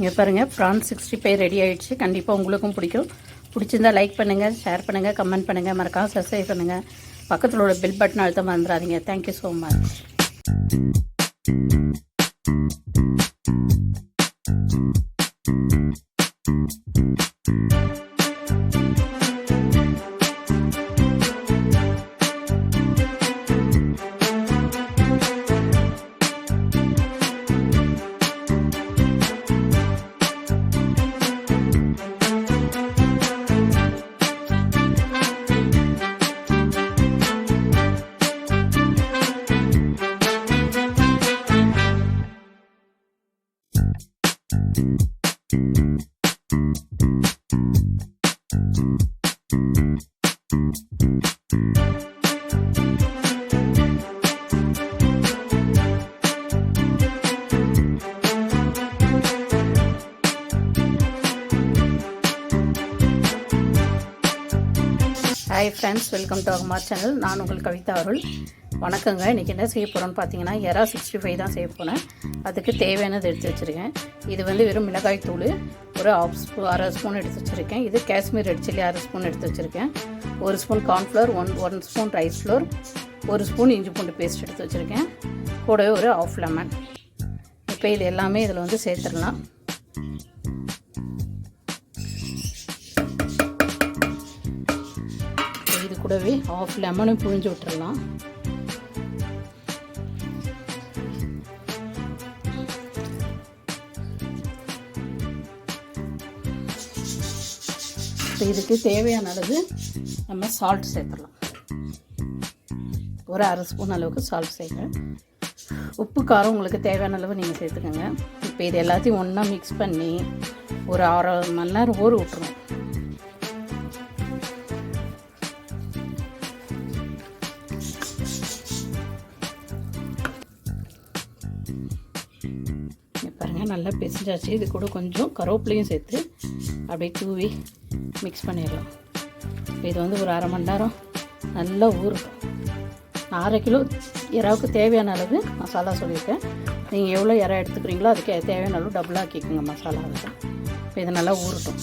இங்கே பாருங்கள் prawn sixty five ready ஆகிடுச்சு கண்டிப்பாக உங்களுக்கும் பிடிக்கும். பிடிச்சிருந்தா லைக் பண்ணுங்கள் ஷேர் பண்ணுங்கள் கமெண்ட் பண்ணுங்கள் மறக்காமல் சப்ஸ்கிரைப் பண்ணுங்கள் பக்கத்தில் உள்ள பெல் பட்டன் அழுத்த மறந்துடாதீங்க. Thank you so much hi friends welcome to Agama channel நான் உங்கள் கவிதா அருள். வணக்கங்க. இன்றைக்கி என்ன செய்ய போகிறோன்னு பார்த்தீங்கன்னா எறா சிக்ஸ்டி ஃபைவ் தான் செய்ய போகிறேன் அதுக்கு தேவையானது எடுத்து வச்சுருக்கேன். இது வந்து வெறும் மிளகாய் தூள் ஒரு ஆஃப் ஸ்பூ அரை ஸ்பூன் எடுத்து வச்சுருக்கேன். இது காஷ்மீர் ரெட் சில்லி அரை ஸ்பூன் எடுத்து வச்சுருக்கேன். ஒரு spoon cornflour one one spoon rice flour ஒரு ஸ்பூன் இஞ்சி பூண்டு பேஸ்ட் எடுத்து வச்சுருக்கேன். கூடவே ஒரு ஆஃப் லெமன் இப்போ இது எல்லாமே இதில் வந்து சேர்த்துடலாம். இது கூடவே ஆஃப் லெமனும் புழிஞ்சு விட்டுறலாம். இப்போ இதுக்கு தேவையான அளவு நம்ம சால்ட் சேர்த்துடலாம். ஒரு அரை ஸ்பூன் அளவுக்கு சால்ட் சேர்க்குறேன் உப்பு காரம் உங்களுக்கு தேவையான அளவு நீங்கள் சேர்த்துக்கோங்க. இப்போ இது எல்லாத்தையும் ஒன்றா மிக்ஸ் பண்ணி ஒரு அரை மணி நேரம் ஊற விட்டுருவோம் பாருங்கள் பாருங்க நல்லா பிசிஞ்சாச்சு. இது கூட கொஞ்சம் கருவேப்பிலையும் சேர்த்து அப்படியே தூவி மிக்ஸ் பண்ணிடலாம். இது வந்து ஒரு அரை மணி நேரம் நல்லா ஊறும் நான் அரை கிலோ இறாவுக்கு தேவையான அளவு மசாலா சொல்லியிருக்கேன். நீங்கள் எவ்வளோ இறா எடுத்துக்கிறீங்களோ அதுக்கு தேவையான அளவு டபுளாக ஆக்கிக்கோங்க மசாலா இப்போ இது நல்லா ஊறட்டும்.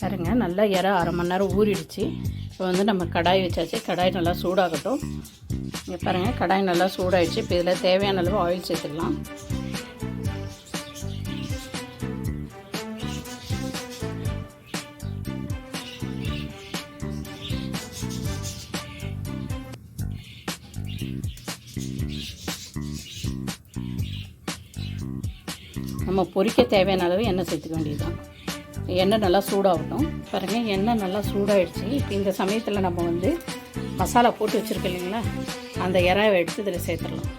பாருங்க நல்லா இறா அரை மணி நேரம் ஊறிடுச்சு. இப்போ வந்து நம்ம கடாய் வச்சாச்சு. கடாய் நல்லா சூடாகட்டும். இங்கே பாருங்கள் கடாய் நல்லா சூடாகிடுச்சு இப்போ இதில் தேவையான அளவு ஆயில் சேர்த்துக்கலாம் நம்ம பொரிக்க தேவையான அளவு எண்ணெய் சேர்த்துக்க வேண்டியதுதான். எண்ணெய் நல்லா சூடாகட்டும். பாருங்கள் எண்ணெய் நல்லா சூடாகிடுச்சு இப்போ இந்த சமயத்தில் நம்ம வந்து மசாலா போட்டு வச்சுருக்கோம் இல்லைங்களா? அந்த இறாவை எடுத்து இதில் சேர்த்துடலாம்.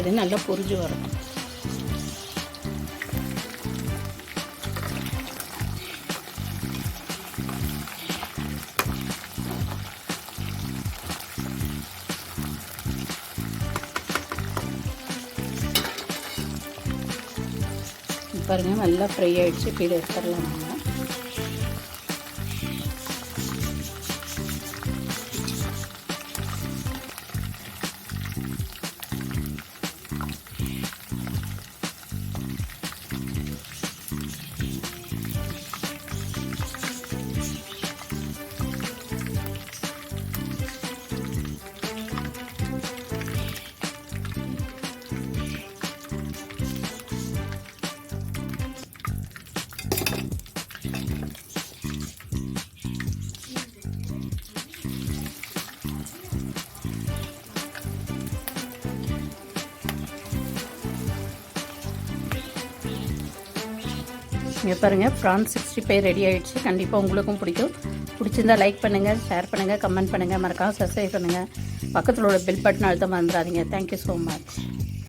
இது நல்லா பொரிஞ்சு வரணும். பாருங்க நல்லா ஃப்ரை ஆயிடுச்சு. இப்போ இதை எடுத்துடலாம் இங்கே பாருங்கள் ப்ரான் சிக்ஸ்டி ஃபைவ் ரெடி ஆகிடுச்சு கண்டிப்பாக உங்களுக்கும் பிடிக்கும். பிடிச்சிருந்தா லைக் பண்ணுங்கள் ஷேர் பண்ணுங்கள் கமெண்ட் பண்ணுங்கள் மறக்காமல் சப்ஸ்கிரைப் பண்ணுங்கள் பக்கத்தில் உள்ள பெல் பட்டன் அழுத்த மறந்துடாதீங்க தேங்க்யூ ஸோ மச்